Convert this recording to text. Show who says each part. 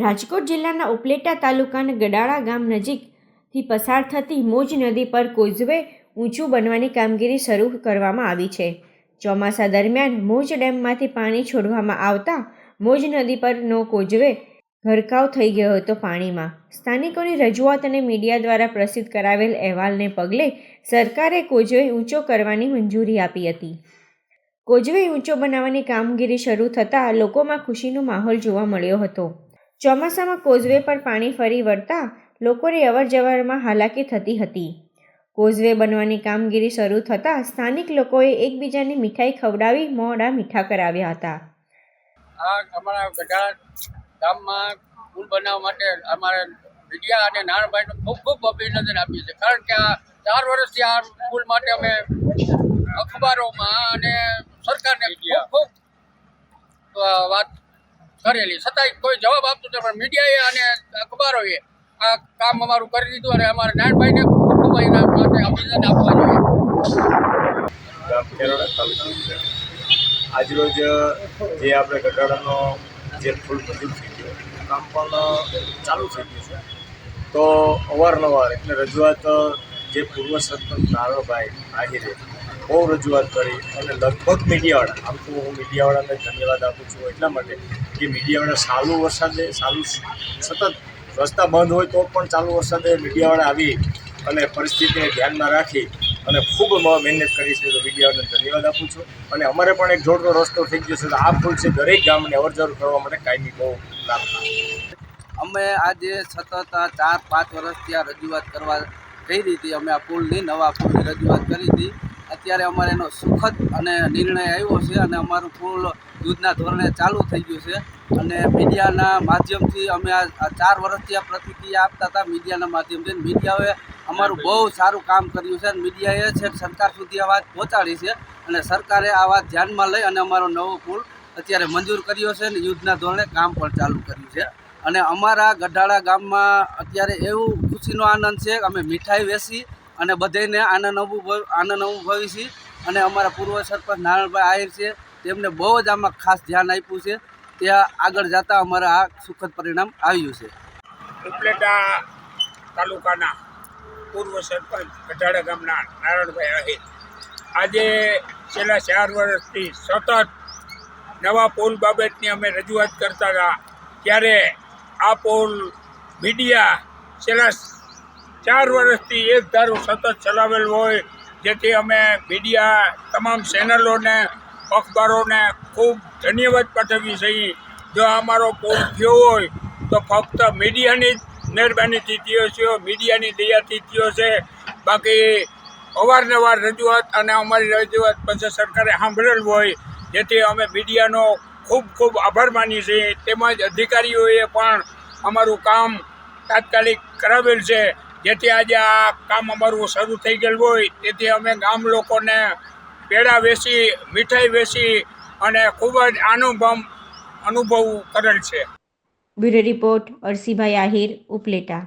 Speaker 1: રાજકોટ જિલ્લાના ઉપલેટા તાલુકાના ગડાળા ગામ નજીકથી પસાર થતી મોજ નદી પર કોઝવે ઊંચું બનવાની કામગીરી શરૂ કરવામાં આવી છે. ચોમાસા દરમિયાન મોજ ડેમમાંથી પાણી છોડવામાં આવતા મોજ નદી પરનો કોઝવે ગરકાવ થઈ ગયો હતો પાણીમાં. સ્થાનિકોની રજૂઆત અને મીડિયા દ્વારા પ્રસિદ્ધ કરાવેલ અહેવાલને પગલે સરકારે કોઝવે ઊંચો કરવાની મંજૂરી આપી હતી. કોઝવે ઊંચો બનાવવાની કામગીરી શરૂ થતાં લોકોમાં ખુશીનો માહોલ જોવા મળ્યો હતો. ચોમાસામાં કોઝવે પર પાણી ફરી વળતા લોકોની અવરજવરમાં હાલાકી થતી હતી. કોઝવે બનવાની કામગીરી શરૂ થતાં સ્થાનિક લોકોએ એકબીજાને મીઠાઈ ખવડાવી મોડા મીઠા કરાવ્યા હતા.
Speaker 2: આ ગઢા ગામમાં પુલ બનાવવા માટે અમારે મીડિયા અને નારણભાઈનું ખૂબ ખૂબ અભિનંદન આપીએ છીએ. કારણ કે આ ચાર વર્ષથી આ પુલ માટે અમે અખબારોમાં અને સરકારને ખૂબ ખૂબ વાત કરેલી. છતાંય કોઈ જવાબ આપતું નથી, પણ મીડિયાએ અને અખબારોએ આ કામ અમારું કરી દીધું અને અમારા નારાયણભાઈને એના માટે અભિનંદન આપવા જોઈએ.
Speaker 3: આજરોજ જે આપણે ગઢાડાનો જે ફૂલ મંજૂર થઈ ગયો કામ પણ ચાલુ થઈ ગયું છે. તો અવારનવાર એટલે રજૂઆત જે પૂર્વ સરપંચ નારણભાઈ આહિરે બહુ રજૂઆત કરી અને લગભગ મીડિયાવાળા આમ તો હું મીડિયાવાળાને ધન્યવાદ આપું છું એટલા માટે કે મીડિયાવાળા સારું વરસાદે સારું સતત રસ્તા બંધ હોય તો પણ ચાલુ વરસાદે મીડિયાવાળા આવી અને પરિસ્થિતિને ધ્યાનમાં રાખી અને ખૂબ મહેનત કરી છે તો મીડિયાને ધન્યવાદ આપું છું. અને અમારે પણ એક જોડતો રસ્તો થઈ ગયો છે તો આ ફૂલ છે દરેક ગામને અવરજવર કરવા માટે કાયમી બહુ
Speaker 4: અમે આજે સતત આ ચાર પાંચ વર્ષથી આ રજૂઆત કરવા કહી હતી. અમે આ પુલની નવા પુલની રજૂઆત કરી હતી. અત્યારે અમારે એનો સુખદ અને નિર્ણય આવ્યો છે અને અમારું ફૂલ યુદ્ધના ધોરણે ચાલુ થઈ ગયું છે. અને મીડિયાના માધ્યમથી અમે આ ચાર વર્ષથી આ પ્રતિક્રિયા આપતા હતા મીડિયાના માધ્યમથી. મીડિયાએ અમારું બહુ સારું કામ કર્યું છે અને મીડિયાએ છે સરકાર સુધી આ વાત પહોંચાડી છે. અને સરકારે આ વાત ધ્યાનમાં લઈ અને અમારો નવો પુલ અત્યારે મંજૂર કર્યો છે અને યુદ્ધના ધોરણે કામ પણ ચાલુ કર્યું છે. અને અમારા ગઢાળા ગામમાં અત્યારે એવું ખુશીનો આનંદ છે અમે મીઠાઈ વેચી અને બધાને આનંદ અનુભવ આનંદ અનુભવી છે અને અમારા પૂર્વ સરપંચ નારાયણભાઈ આહિર છે, તેમને બહુ જ આમાં ખાસ ધ્યાન આપ્યું છે. ત્યાં આગળ જતાં અમારા આ સુખદ પરિણામ આવ્યું છે.
Speaker 5: ઉપલેટા તાલુકાના પૂર્વ સરપંચ કઢાડા ગામના નારાયણભાઈ આહિર. આજે છેલ્લા ચાર વર્ષથી સતત નવા પુલ બાબતની અમે રજૂઆત કરતા હતા. ત્યારે આ પુલ મીડિયા છેલ્લા ચાર વર્ષથી એક ધારું સતત ચલાવેલ હોય, જેથી અમે મીડિયા તમામ ચેનલોને અખબારોને ખૂબ ધન્યવાદ પાઠવીએ છીએ. જો અમારો પુલ થયો હોય, તો ફક્ત મીડિયાની જ મહેરબાનીથી થયો છે મીડિયાની દયાથી થયો છે બાકી અવારનવાર રજૂઆત અને અમારી રજૂઆત પછી સરકારે સાંભળેલ હોય, જેથી અમે મીડિયાનો ખૂબ ખૂબ આભાર માનીએ છીએ. તેમજ અધિકારીઓએ પણ અમારું કામ તાત્કાલિક કરાવેલ છે. જેથી આજે આ કામ અમારું શરૂ થઈ ગયેલું હોય, તેથી અમે ગામ લોકોને પેડા વેચી, મીઠાઈ વેચી અને ખૂબ જ અનુભવ અનુભવ કરેલ છે.
Speaker 1: Bureau report Arsibhai Ahir Upleta.